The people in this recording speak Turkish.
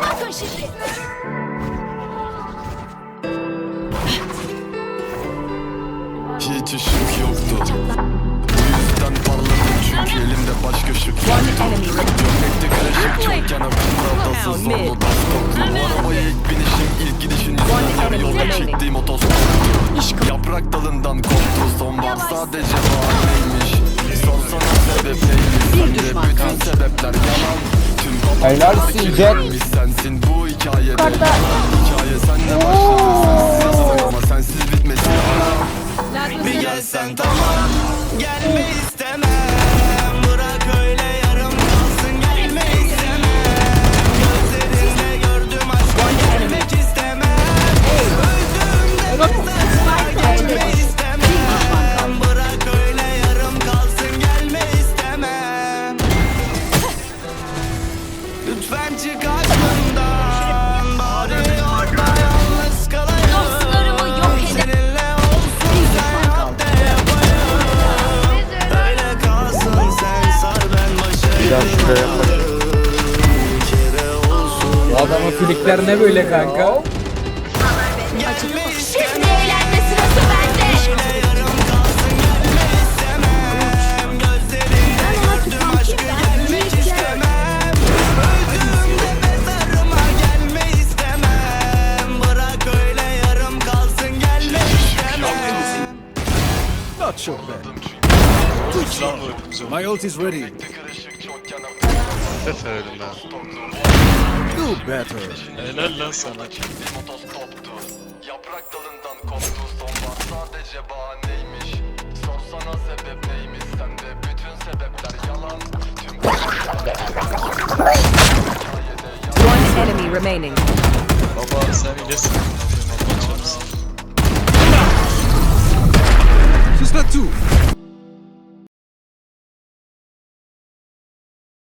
Bakın şimdi. Hiç ışık yoktu. Bu yüzden parladım çünkü elimde başka ışık yoktu. Gömlekte karışık çokken aklımda odasız zorlu tas koktu Bu arabaya ilk binişim ilk gidişin yüzünden yolda çektiğim otostoptu Yaprak dalından koptu sonbahar sadece bahaneymiş Sorsana sebep neymiş sende bütün sebepler yalan Helalsin kirlenmiş sensin bu hikayede. Hikaye senle başladı sensiz yazılır ama sensiz bitmesi yalan Bir gelsen tamam Gelme Biraz şuraya bak. Bu adamın filikler ne böyle kanka? Not so bad. My ult is ready. Seferim ha. Do better. Helal lan sana. Otostoptu Yaprak dalından koptu sonbahar sadece bahaneymiş Sorsana sebep neymiş sende bütün sebepler yalan Tüm One enemy remaining. Baba sen iyisin.